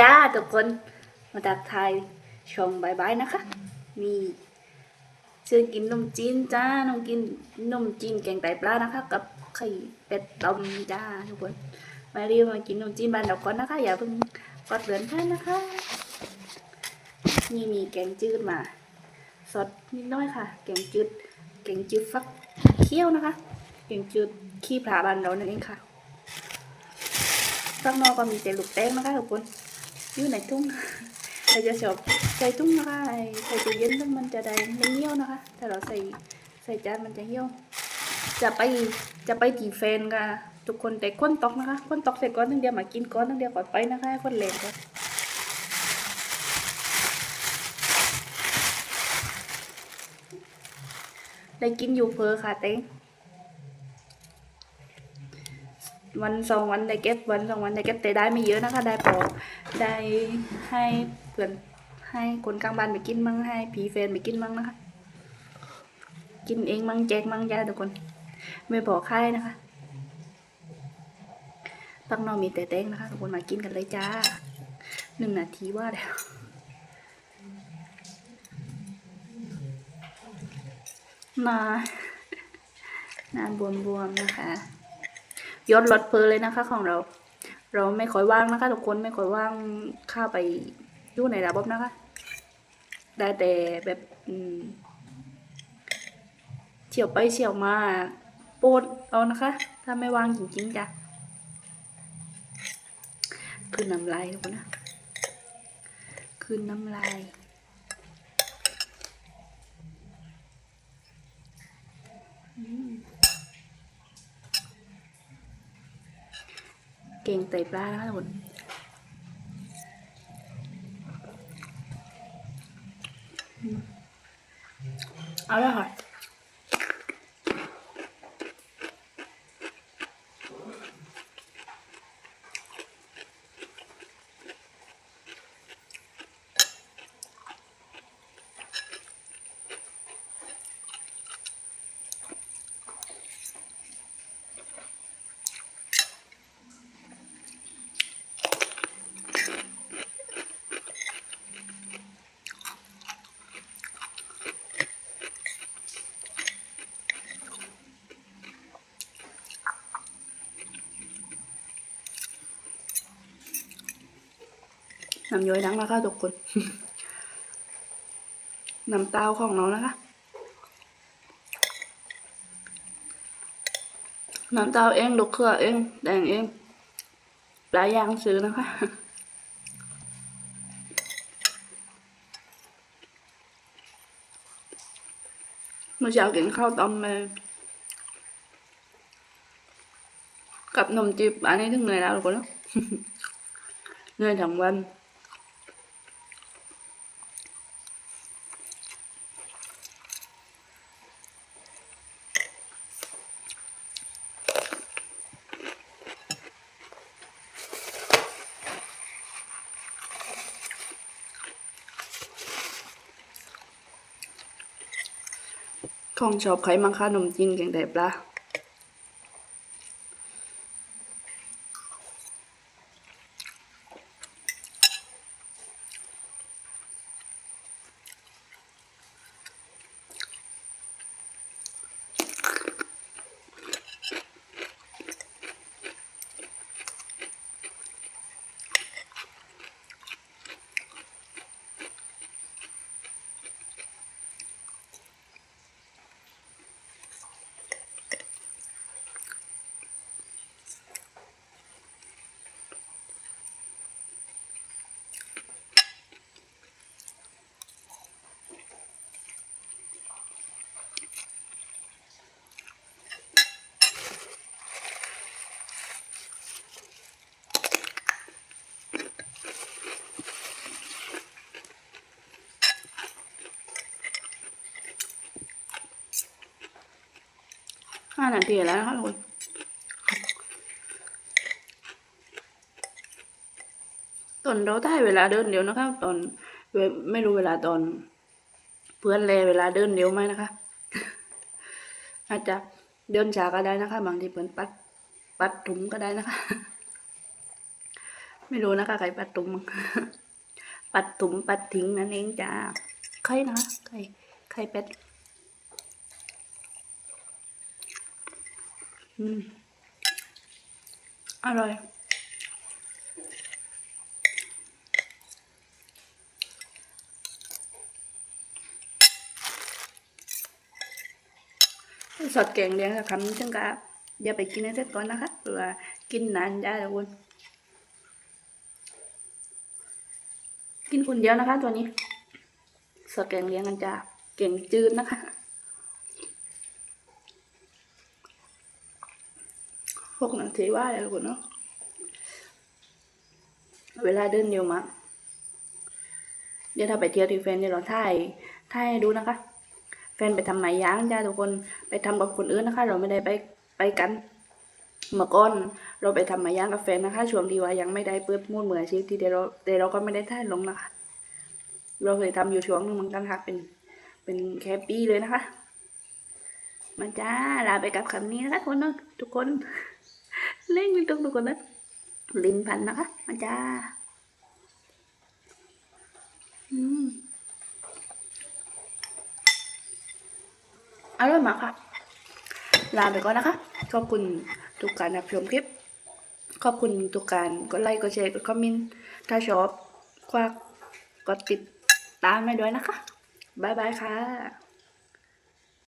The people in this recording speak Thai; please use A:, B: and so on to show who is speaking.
A: จ้าทุกคนมาตักไทยชมบายบายนะคะมีเชิญกินนมจีนจ้านมกินนมจีนแกงไตปลานะคะ กับไข่เป็ดดำจ้าทุกคนมาเรียมากินนมจีนบ้านเราก่อนนะคะ อย่าเพิ่งกดเลือนท่านนะคะ นี่มีแกงจืดมาสดนิดน้อยค่ะ แกงจืดแกงจืดฟักเคี่ยวนะคะ แกงจืดขี้ปลาบ้านเรานั่นเองค่ะข้างนอกก็มีแต่ลูกแป้งนะคะทุกคน อยู่ในทุ่งเราจะชอบใส่ทุ่งนะคะไอ้ใส่ตู้เย็นทุ่งมันจะได้ไม่เหี่ยวนะคะ ถ้าเราใส่ใส่จานมันจะเหี่ยว จะไปจะไปจีแฟนกันทุกคนแต่คนตอกนะคะคนตอกเสร็จก้อนนึงเดียวมากินก้อนนึงเดียวก่อนไปนะคะให้คนเหลวก่อนได้กินอยู่เพอค่ะเต้ง วันสองวันได้เก็บวันสองวันได้เก็บแต่ได้ไม่เยอะนะคะ ได้พอได้ให้เพื่อนให้คนกลางบ้านไปกินมั่งให้ผีแฟนไปกินมั่งนะคะ กินเองมั่งแจกมั่งยาทุกคน ไม่พอค่ายนะคะปักนอมีแต่แตงนะคะทุกคนมากินกันเลยจ้าหนึ่งนาทีว่าแล้วนาหน้าบวมๆนะคะ ยศลดเพลเลยนะคะของเรา เราไม่ค่อยว่างนะคะทุกคนไม่ค่อยว่างข้าไปอยู่ในระบบนะคะ ได้แต่แบบเฉียวไปเฉียวมาโปดเอานะคะ ถ้าไม่ว่างจริงๆจ้ะคืนน้ำลายทุกคนนะคืนน้ำลายอืม ก่งไตปลานะคะทุกคนเอาเลยค่ะ น้ำย้อยนังนะคะทุกคนน้ำเต้าของน้องนะคะน้ำเต้าเองลูกเครือเองแดงเองปลายางซื้อนะคะเมื่อเช้ากินข้าวต้มมากับนมจีบอันนี้ถึงเหนื่อยแล้วทุกคนเนอะเหนื่อยทั้งวัน ของชอบไขมังค่านมจีนแกงแดบละ ห้านาทีแล้วนะคะทุกคนตอนเราได้เวลาเดินเร็วนะคะตอนไม่รู้เวลาตอน เพื่อนแลเวลาเดินเร็วไหมนะคะ อาจจะเดินช้าก็ได้นะคะ บางทีเพื่อนปัด ปัดถุงก็ได้นะคะ ไม่รู้นะคะไข่ปัดตุ่มปัดตุ่มปัดทิ้งนั่นเองจ้าไข่นะไข่ไข่เป็ด อร่อยสดแกงเลี้ยงกับคำซึ่งก็อย่าไปกินให้เสร็จก่อนนะคะหรือว่ากินนานได้ทุกคนกินคนเดียวนะคะ ตัวนี้สดแกงเลี้ยงกันจะเก่งจืดนะคะ พวกนังเทว่าอะไรกคนเนาะเวลาเดินเดียวมาเดี๋ยวถ้าไปเที่ยวที่แฟนเดี๋ยวเราถ่ายถ่ายดูนะคะ แฟนไปทำไหมย้างจ้าทุกคนไปทำกับคนอื่นนะคะ เราไม่ได้ไปไปกันเมื่อก่อนเราไปทำไหมย้างกับแฟนนะคะ ช่วงที่ว่ายังไม่ได้เปิดมูดมืออาชีพที่เดี๋ยวเราแต่เราก็ไม่ได้ถ่ายลงนะคะ เราเคยทำอยู่ช่วงหนึงเหมือนกันค่ะเป็นเป็นแค่ปีเลยนะคะมาจ้าลาไปกับคำนี้นะคะทุกคนเนะทุกคน เล่นกันทุกทุกคนนะลิ้นพันนะคะมาจ้าอืมอร่อยมากค่ะลาไปก่อนนะคะ ขอบคุณทุกการรับชมคลิป ขอบคุณทุกการกดไลค์กดแชร์กดคอมเมนต์ถ้าชอบควักกดติดตามให้ด้วยนะคะ บ๊ายบายค่ะ